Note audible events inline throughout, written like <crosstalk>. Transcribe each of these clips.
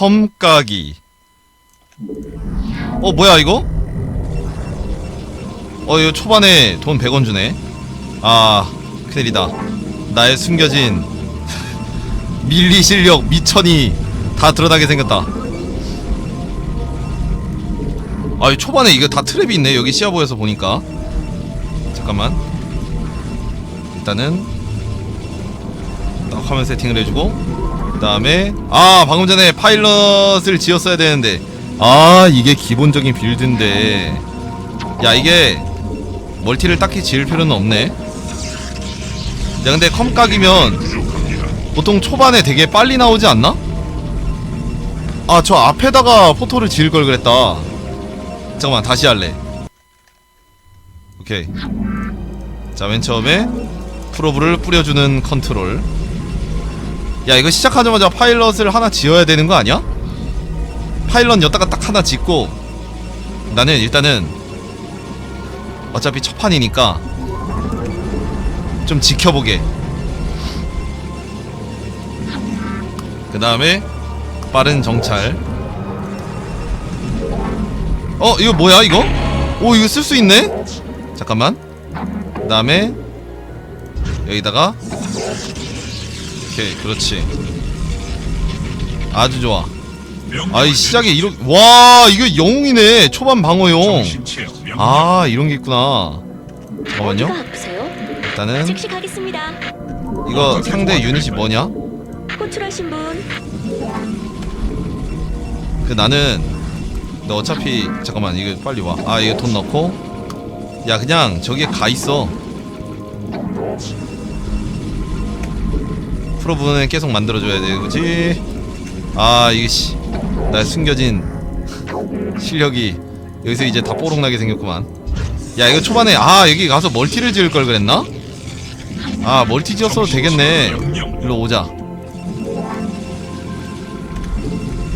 컴까기. 어 뭐야 이거? 어 이거 초반에 돈 100원 주네. 아 큰일이다. 나의 숨겨진 <laughs> 밀리 실력 미천이 다 드러나게 생겼다. 아이 초반에 이거 다 트랩이 있네. 여기 시야보에서 보니까. 잠깐만. 일단은. 딱 화면 세팅을 해주고 그 다음에 아 방금 전에 파일럿을 지었어야 되는데. 아 이게 기본적인 빌드인데. 야 이게 멀티를 딱히 지을 필요는 없네. 야 근데 컴각이면 보통 초반에 되게 빨리 나오지 않나? 아 저 앞에다가 포토를 지을 걸 그랬다. 잠깐만 다시 할래. 오케이. 자 맨 처음에 프로브를 뿌려주는 컨트롤 야 이거 시작하자마자 파일럿을 하나 지어야 되는 거 아니야? 파일럿 여다가 딱 하나 짓고 나는 일단은 어차피 첫 판이니까 좀 지켜보게 그 다음에 빠른 정찰 어 이거 뭐야 이거? 오 이거 쓸 수 있네? 잠깐만 그 다음에 여기다가 오케이 그렇지. 아주 좋아. 아이 시작에 이런 와 이거 영웅이네. 초반 방어용. 아 이런 게 있구나. 잠깐만요? 일단은 즉시 가겠습니다. 이거 상대 유닛이 뭐냐? 호출하신 분. 그 나는 너 어차피 잠깐만 이거 빨리 와아 이거 돈 넣고? 야 그냥 저기에 가 있어 프로 부분은 계속 만들어줘야 돼. 그지 아 이게 씨. 나의 숨겨진 <laughs> 실력이 여기서 이제 다 뽀록나게 생겼구만. 야 이거 초반에 아 여기 가서 멀티를 지을 걸 그랬나? 아 멀티 지었어도 되겠네. 일로 오자.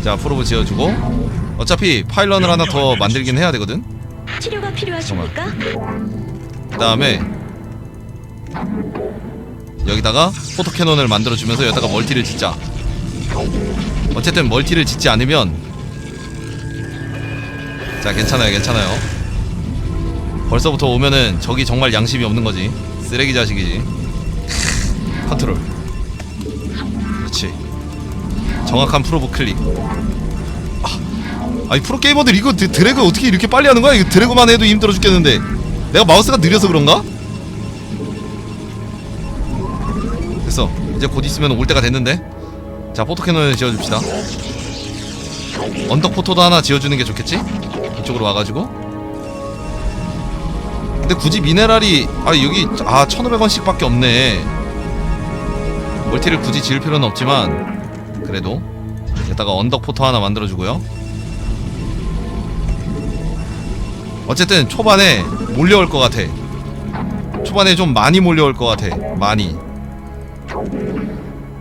자 프로브 지어주고. 어차피 파일런을 하나 더 만들긴 해야 되거든. 치료가 필요하십니까? 그 다음에 여기다가 포토캐논을 만들어주면서 여기다가 멀티를 짓자. 어쨌든 멀티를 짓지 않으면 자 괜찮아요 괜찮아요. 벌써부터 오면은 저기 정말 양심이 없는 거지. 쓰레기 자식이지. 크, 컨트롤. 그렇지 정확한 프로브 클릭. 아, 아니 프로게이머들 이거 드, 드래그 어떻게 이렇게 빨리 하는 거야? 이거 드래그만 해도 힘들어 죽겠는데. 내가 마우스가 느려서 그런가? 이제 곧 있으면 올 때가 됐는데. 자 포토캐논을 지어줍시다. 언덕 포토도 하나 지어주는 게 좋겠지? 이쪽으로 와가지고. 근데 굳이 미네랄이 아 여기 아 1500원씩 밖에 없네. 멀티를 굳이 지을 필요는 없지만 그래도. 여기다가 언덕 포토 하나 만들어주고요. 어쨌든 초반에 몰려올 것 같아. 초반에 좀 많이 몰려올 것 같아. 많이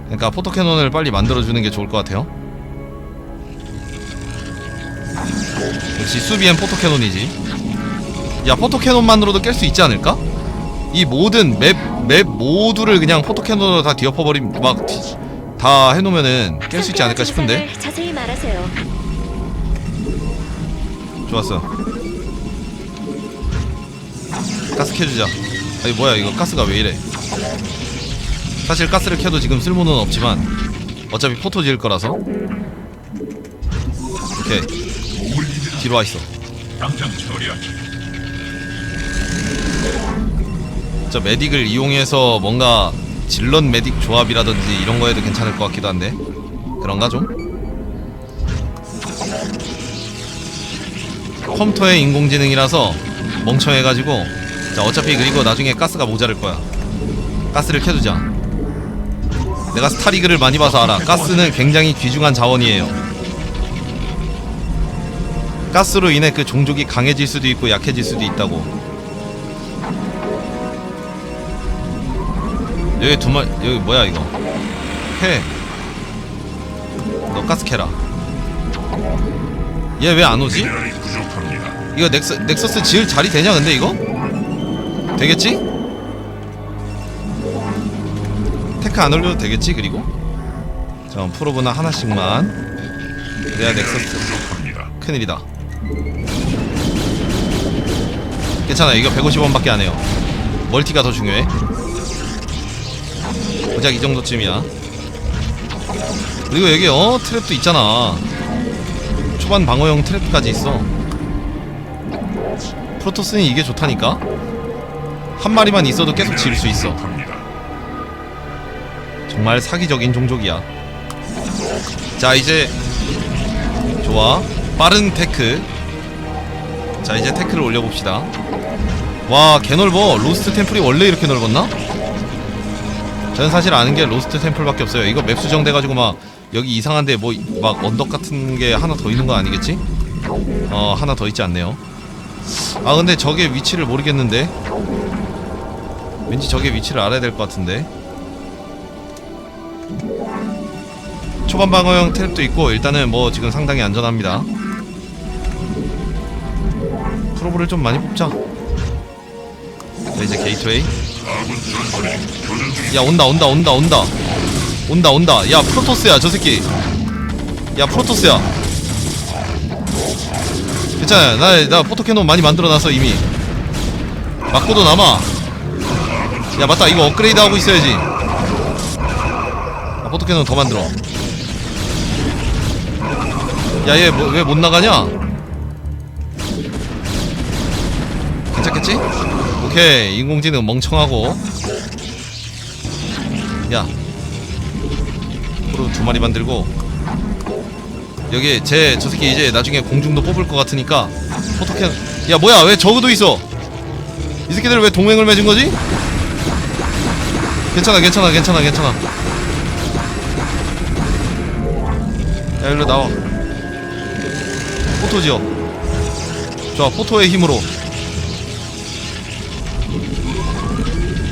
그러니까 포토캐논을 빨리 만들어주는 게 좋을 것 같아요. 역시 수비엔 포토캐논이지. 야 포토캐논만으로도 깰 수 있지 않을까? 이 모든 맵, 맵 모두를 그냥 포토캐논으로 다 뒤엎어버림 막 다 해놓으면은 깰 수 있지 않을까 싶은데? 자세히 말하세요. 좋았어. 가스 켜주자. 아니 뭐야 이거 가스가 왜 이래 사실 가스를 켜도 지금 쓸모는 없지만 어차피 포토 지을 거라서. 오케이. 뒤로 와있어. 저 메딕을 이용해서 뭔가 질런 메딕 조합이라든지 이런 거 해도 괜찮을 것 같기도 한데. 그런가 좀? 컴퓨터의 인공지능이라서 멍청해가지고. 자 어차피 그리고 나중에 가스가 모자랄 거야. 가스를 켜두자 내가 스타리그를 많이 봐서 알아 가스는 굉장히 귀중한 자원이에요 가스로 인해 그 종족이 강해질 수도 있고 약해질 수도 있다고 여기 두 마리 여기 뭐야 이거 해 너 가스 캐라 얘 왜 안 오지? 미네랄이 부족합니다. 이거 넥서, 넥서스 지을 자리 되냐 근데 이거? 되겠지? 테크 안 올려도 되겠지 그리고? 자 프로브나 하나씩만. 그래야 넥서스. 큰일이다. 괜찮아 이거 150원밖에 안 해요. 멀티가 더 중요해. 고작 이 정도쯤이야. 그리고 여기 어? 트랩도 있잖아. 초반 방어용 트랩까지 있어. 프로토스는 이게 좋다니까? 한 마리만 있어도 계속 지을 수 있어. 정말 사기적인 종족이야. 자 이제 좋아 빠른 테크. 자 이제 테크를 올려봅시다. 와 개넓어. 로스트 템플이 원래 이렇게 넓었나? 저는 사실 아는 게 로스트 템플밖에 없어요. 이거 맵 수정돼가지고 막 여기 이상한데 뭐 막 언덕 같은 게 하나 더 있는 거 아니겠지? 어 하나 더 있지 않네요. 아 근데 저게 위치를 모르겠는데. 왠지 저게 위치를 알아야 될 것 같은데. 초반 방어형 트랩도 있고 일단은 뭐 지금 상당히 안전합니다. 프로브를 좀 많이 뽑자. 자, 이제 게이트웨이. 야 온다 온다 온다 온다 온다 온다. 야 프로토스야 저 새끼. 야 프로토스야. 괜찮아 나나 나 포토캐논 많이 만들어놨어 이미. 맞고도 남아. 야 맞다 이거 업그레이드 하고 있어야지. 아, 포토캐논 더 만들어. 야 얘 왜 못 나가냐? 괜찮겠지? 오케이 인공지능 멍청하고 야 프로 두 마리 만들고 여기 제 저 새끼 이제 나중에 공중도 뽑을 것 같으니까 포토캐 야 뭐야 왜 저그도 있어 이 새끼들 왜 동맹을 맺은 거지? 괜찮아 괜찮아 괜찮아 괜찮아 야 일로 나와. 포토 지어 좋아 포토의 힘으로.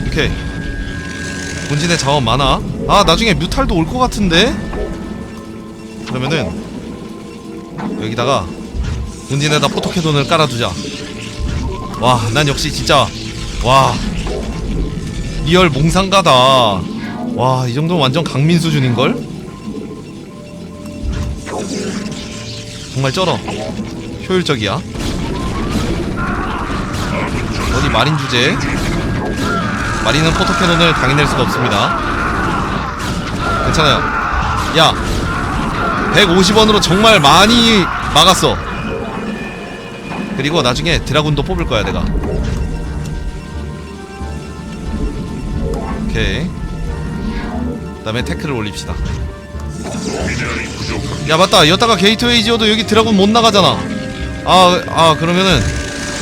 오케이. 본진에 자원 많아. 아 나중에 뮤탈도 올 것 같은데? 그러면은 여기다가 본진에다 포토캐논을 깔아두자. 와 난 역시 진짜 와. 리얼 몽상가다. 와 이 정도면 완전 강민 수준인걸 정말 쩔어. 효율적이야. 어디 마린 주제? 마리는 포토캐논을 당해낼 수가 없습니다. 괜찮아요. 야 150원으로 정말 많이 막았어. 그리고 나중에 드라군도 뽑을 거야 내가. 오케이. 그 다음에 태클을 올립시다 야 맞다. 여따가 게이트웨이 지어도 여기 드라군 못 나가잖아. 아, 아 그러면은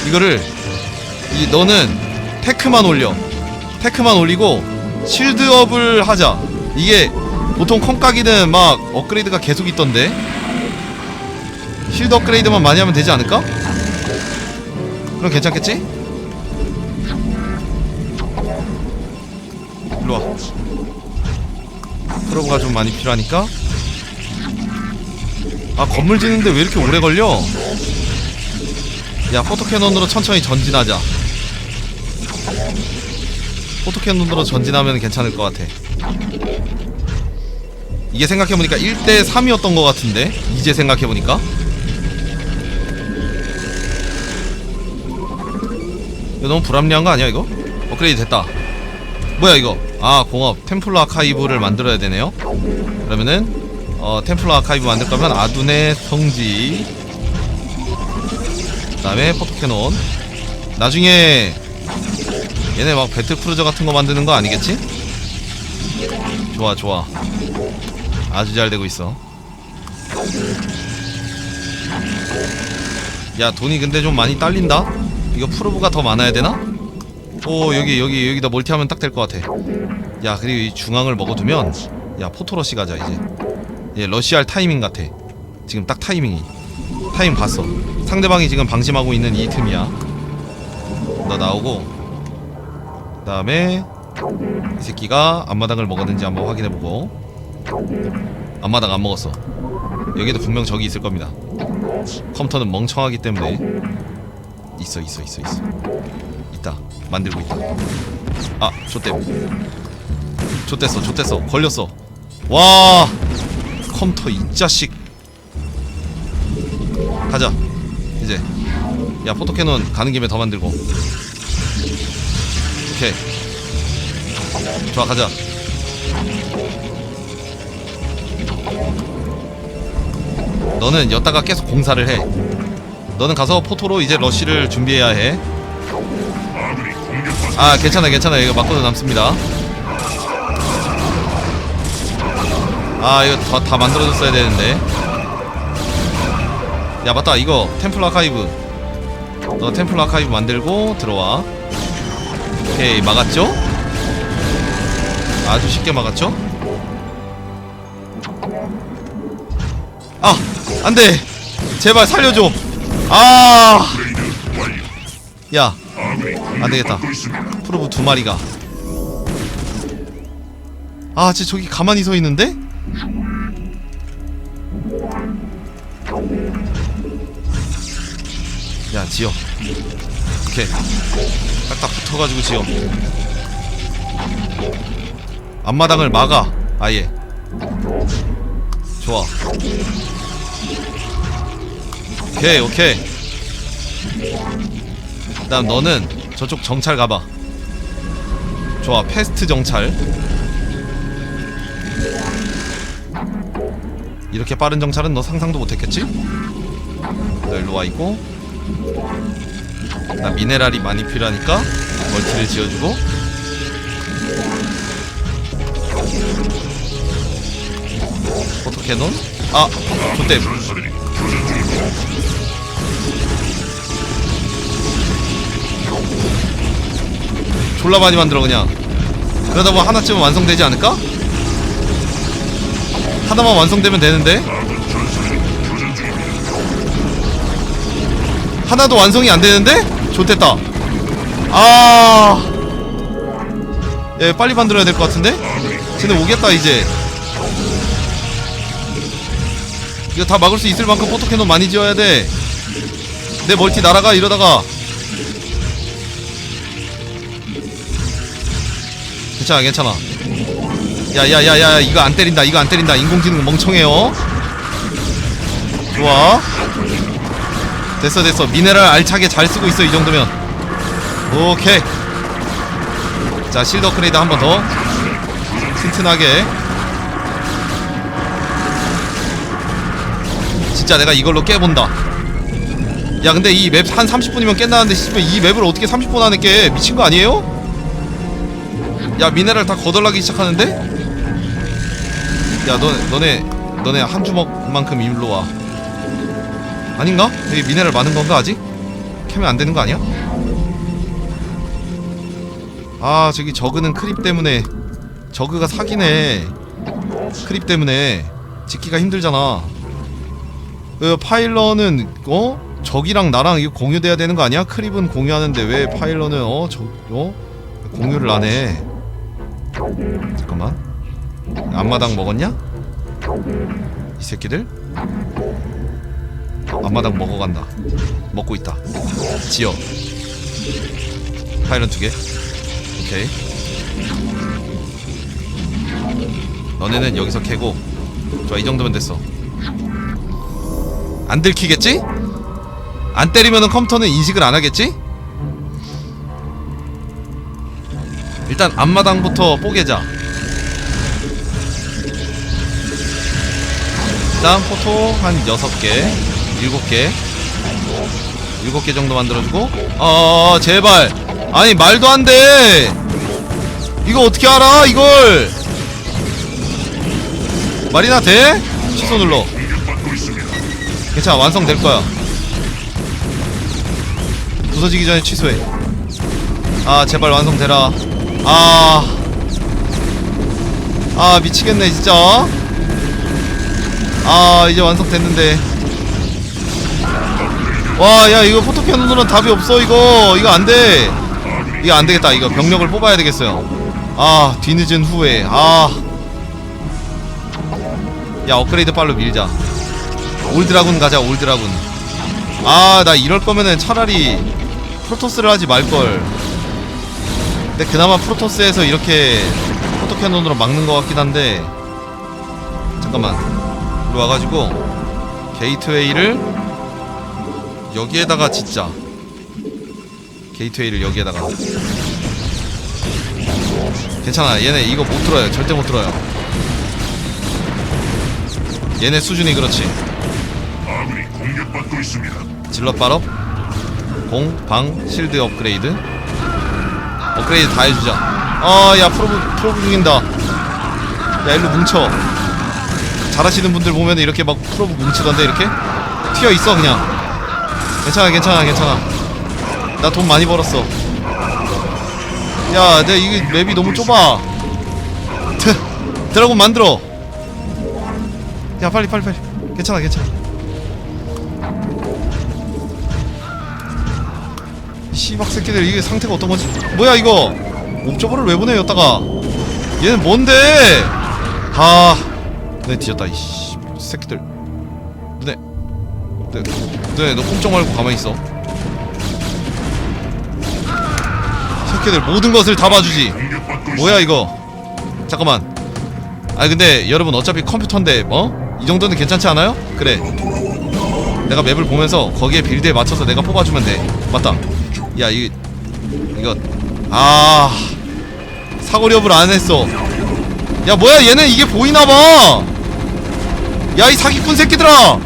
이거를 이 너는 테크만 올려. 테크만 올리고 실드업을 하자. 이게 보통 컴각이는 막 업그레이드가 계속 있던데? 실드 업그레이드만 많이 하면 되지 않을까? 그럼 괜찮겠지? 일로와 프로브가 좀 많이 필요하니까? 아 건물 짓는데 왜 이렇게 오래 걸려? 야 포토캐논으로 천천히 전진하자. 포토캐논으로 전진하면 괜찮을 것 같아. 이게 생각해보니까 1대 3이었던 것 같은데? 이제 생각해보니까? 이거 너무 불합리한 거 아니야 이거? 업그레이드 됐다. 뭐야 이거 아 공업. 템플러 아카이브를 만들어야 되네요. 그러면은 어 템플러 아카이브 만들 거면 아둔의 성지. 그 다음에 포토캐논 나중에 얘네 막 배틀크루저 같은 거 만드는 거 아니겠지? 좋아 좋아. 아주 잘 되고 있어. 야 돈이 근데 좀 많이 딸린다? 이거 프로브가 더 많아야 되나? 오 여기 여기 여기다 멀티하면 딱 될 것 같아. 야 그리고 이 중앙을 먹어두면 야 포토러시 가자 이제. 얘 러시할 타이밍 같아. 지금 딱 타이밍이. 타임 봤어. 상대방이 지금 방심하고 있는 이 틈이야. 너 나오고 그 다음에 이 새끼가 앞마당을 먹었는지 한번 확인해보고. 앞마당 안 먹었어. 여기도 분명 적이 있을 겁니다. 컴퓨터는 멍청하기 때문에. 있어 있어 있어 있어 있다. 만들고 있다. 아 좆댐 좆됐어 좆됐어. 걸렸어. 와! 컴퓨터 이 자식. 가자. 이제. 야 포토캐논 가는 김에 더 만들고. 오케이. 좋아 가자. 너는 여따가 계속 공사를 해. 너는 가서 포토로 이제 러쉬를 준비해야 해 아 괜찮아 괜찮아. 이거 맞고도 남습니다. 아 이거 다, 다 만들어줬어야 되는데. 야 맞다. 이거 템플 아카이브. 너 템플 아카이브 만들고 들어와. 오케이 막았죠? 아주 쉽게 막았죠? 아 안돼. 제발 살려줘. 아 야 업그레이드 완료. 아군이 안 되겠다. 공격받고 있습니다. 프로브 두 마리가 아 진짜 저기 가만히 서 있는데? 야 지어 오케이 딱딱 붙어가지고 지어 앞마당을 막아 아예 좋아 오케이 오케이 그다음 너는 저쪽 정찰 가봐. 좋아 패스트 정찰. 이렇게 빠른 정찰은 너 상상도 못했겠지? 너 일로 와 있고. 나 미네랄이 많이 필요하니까 멀티를 지어주고. 포토캐논 아 좋댐 졸라 많이 만들어 그냥 그러다 뭐 하나쯤은 완성되지 않을까? 하나만 완성되면 되는데. 하나도 완성이 안 되는데? 좋됐다 아... 예 빨리 만들어야 될 것 같은데? 쟤네 오겠다 이제 이거 다 막을 수 있을 만큼 포토캐논 많이 지어야 돼내 멀티 날아가 이러다가 괜찮아 괜찮아. 야야야야 이거 안 때린다 이거 안 때린다. 인공지능 멍청해요. 좋아. 됐어 됐어. 미네랄 알차게 잘 쓰고 있어 이 정도면. 오케이. 자 실드 업그레이드 한 번 더. 튼튼하게. 진짜 내가 이걸로 깨본다. 야 근데 이 맵 한 30분이면 깬다는데 씨발 이 맵을 어떻게 30분 안에 깨? 미친 거 아니에요? 야 미네랄 다 거덜나기 시작하는데? 야 너, 너네 너네 한 주먹만큼 일로 와 아닌가? 여기 미네랄 많은 건가 아직? 캐면 안 되는 거 아니야? 아 저기 저그는 크립 때문에 저그가 사기네 크립 때문에 짓기가 힘들잖아 그 파일런은 어? 적이랑 나랑 이거 공유돼야 되는 거 아니야? 크립은 공유하는데 왜 파일런은 어? 저, 어? 공유를 안 해? 잠깐만 앞마당 먹었냐? 이 새끼들? 앞마당 먹어간다 먹고 있다 지어 파일런 두개 오케이 너네는 여기서 캐고 좋아 이 정도면 됐어 안 들키겠지? 안 때리면은 컴퓨터는 인식을 안 하겠지? 일단 앞마당부터 뽀개자. 일단 포토 한 6개 7개. 7개 정도 만들어주고. 어 제발. 아니 말도 안돼. 이거 어떻게 알아 이걸? 말이나 돼? 취소 눌러. 괜찮아 완성될 거야. 부서지기 전에 취소해. 아 제발 완성되라 아... 아 미치겠네 진짜. 아 이제 완성됐는데. 와 야 이거 포토 캐논으로는 답이 없어 이거. 이거 안 돼. 이거 안 되겠다. 이거 병력을 뽑아야 되겠어요. 아 뒤늦은 후에 아 야 업그레이드 빨로 밀자. 올드라군 가자 올드라군. 아 나 이럴 거면은 차라리 프로토스를 하지 말걸 근데 그나마 프로토스에서 이렇게 포토캐논으로 막는 것 같긴 한데 잠깐만. 이리 와가지고 게이트웨이를 여기에다가 진짜 게이트웨이를 여기에다가. 괜찮아. 얘네 이거 못 들어요. 절대 못 들어요. 얘네 수준이 그렇지. 질럿 발업. 공, 방, 실드 업그레이드 업그레이드 다 해주자. 아야 프로브 프로브 중인다. 야 일로 뭉쳐. 잘하시는 분들 보면 이렇게 막 프로브 뭉치던데 이렇게? 튀어 있어 그냥. 괜찮아 괜찮아 괜찮아. 나 돈 많이 벌었어. 야 내 이게 맵이 너무 좁아. 드, 드라곤 만들어. 야 빨리 빨리 빨리. 괜찮아 괜찮아 씨박 새끼들 이게 상태가 어떤 거지? 뭐야 이거? 옵저버를 왜 보내 였다가 얘는 뭔데? 아, 내 뒤졌다 이씨 새끼들. 네, 네, 네, 너 꼼짝 말고 가만히 있어. 새끼들 모든 것을. 공격받고 뭐야 이거? 잠깐만. 아 근데 여러분 어차피 컴퓨터인데 어? 이 정도는 괜찮지 않아요? 그래. 내가 맵을 보면서 거기에 빌드에 맞춰서 내가 뽑아주면 돼. 맞다. 야 이 이거 아 사거리업을 안 했어. 야 뭐야 얘는 이게 보이나봐. 야 이 사기꾼 새끼들아.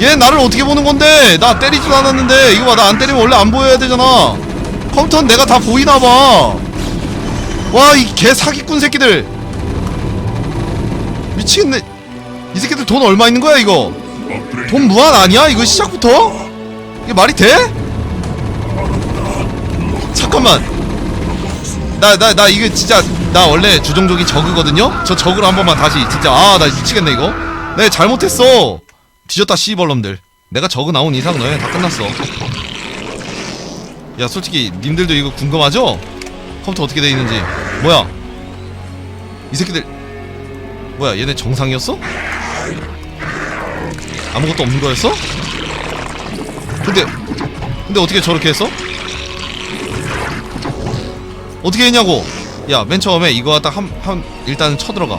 얘 나를 어떻게 보는 건데? 나 때리지도 않았는데 이거 봐나 안 때리면 원래 안 보여야 되잖아. 컴퓨터는 내가 다 보이나봐. 와 이 개 사기꾼 새끼들. 미치겠네. 이 새끼들 돈 얼마 있는 거야 이거? 돈 무한 아니야? 이거 시작부터? 이게 말이 돼? 잠깐만 나 나 나 이거 진짜 나 원래 주종족이 저그거든요? 저 저그로 한 번만 다시 진짜 아 나 미치겠네 이거 내가 잘못했어 뒤졌다 씨벌놈들 내가 저그 나온 이상 너네 다 끝났어 야 솔직히 님들도 이거 궁금하죠? 컴퓨터 어떻게 돼 있는지 뭐야 이 새끼들 뭐야 얘네 정상이었어? 아무것도 없는 거였어? 근데 근데 어떻게 저렇게 했어? 어떻게 했냐고. 야 맨 처음에 이거 갖다 한, 한 일단 쳐들어가.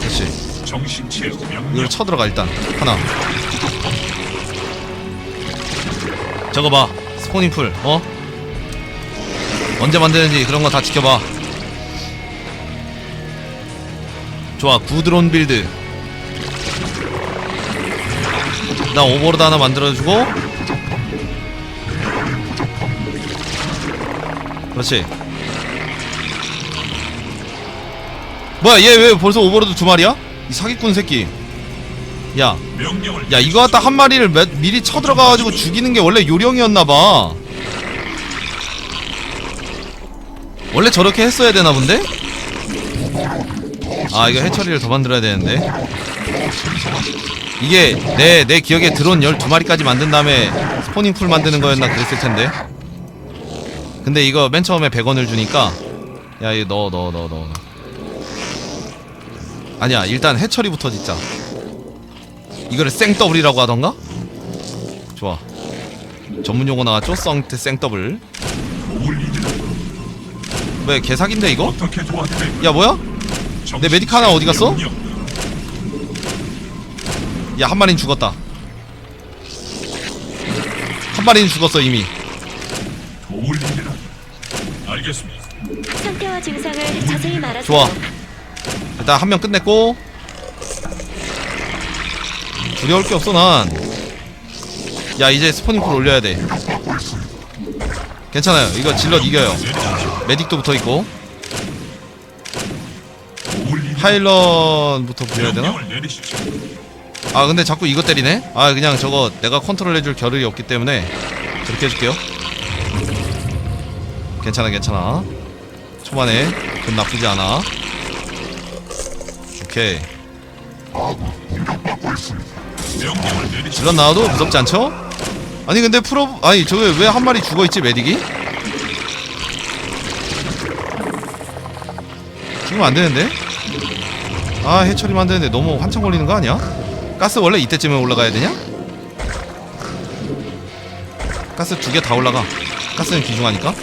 그렇지. 정신 체육 명령. 이걸 쳐들어가 일단. 하나. 저거 봐. 스포닝풀. 어? 언제 만드는지 그런 거 다 지켜봐. 좋아 구드론 빌드. 나 오버로드 하나 만들어주고 그렇지. 뭐야 얘 왜 벌써 오버로드 두 마리야? 이 사기꾼 새끼. 야. 야 이거 갖다 한 마리를 몇, 미리 쳐들어가가지고 죽이는 게 원래 요령이었나봐. 원래 저렇게 했어야 되나 본데? 아 이거 해처리를 더 만들어야 되는데. 이게 내, 내 기억에 드론 12마리까지 만든 다음에 스포닝 풀 만드는 거였나 그랬을 텐데 근데 이거 맨 처음에 100원을 주니까 야 이거 넣어 넣어 넣어 넣어 아니야 일단 해처리부터 짓자 이거를 생더블이라고 하던가? 좋아 전문 용어 나왔죠? 썽트 생더블 왜 개사기인데 이거? 야 뭐야? 내 메디카 하나 어디 갔어? 야 한 마리는 죽었다 한 마리는 죽었어 이미 상태와 증상을 자세히 말하세요. 좋아. 일단 한 명 끝냈고 두려울 게 없어 난 야 이제 스포닝 풀 올려야 돼 괜찮아요 이거 질럿 이겨요 메딕도 붙어 있고 올리드라 파일런부터 부려야 되나? 아 근데 자꾸 이거 때리네? 아 그냥 저거 내가 컨트롤 해줄 겨를이 없기 때문에 저렇게 해줄게요 괜찮아 괜찮아 초반에 돈 나쁘지 않아 오케이. 질럿 나와도 무섭지 않죠? 아니 근데 프로 아니 저게 왜 한 마리 죽어있지 메딕이? 죽으면 안 되는데? 아 해처리만 안 되는데 너무 한참 걸리는 거 아니야? 가스 원래 이때쯤에 올라가야 되냐? 가스 두 개 다 올라가 가스는 귀중하니까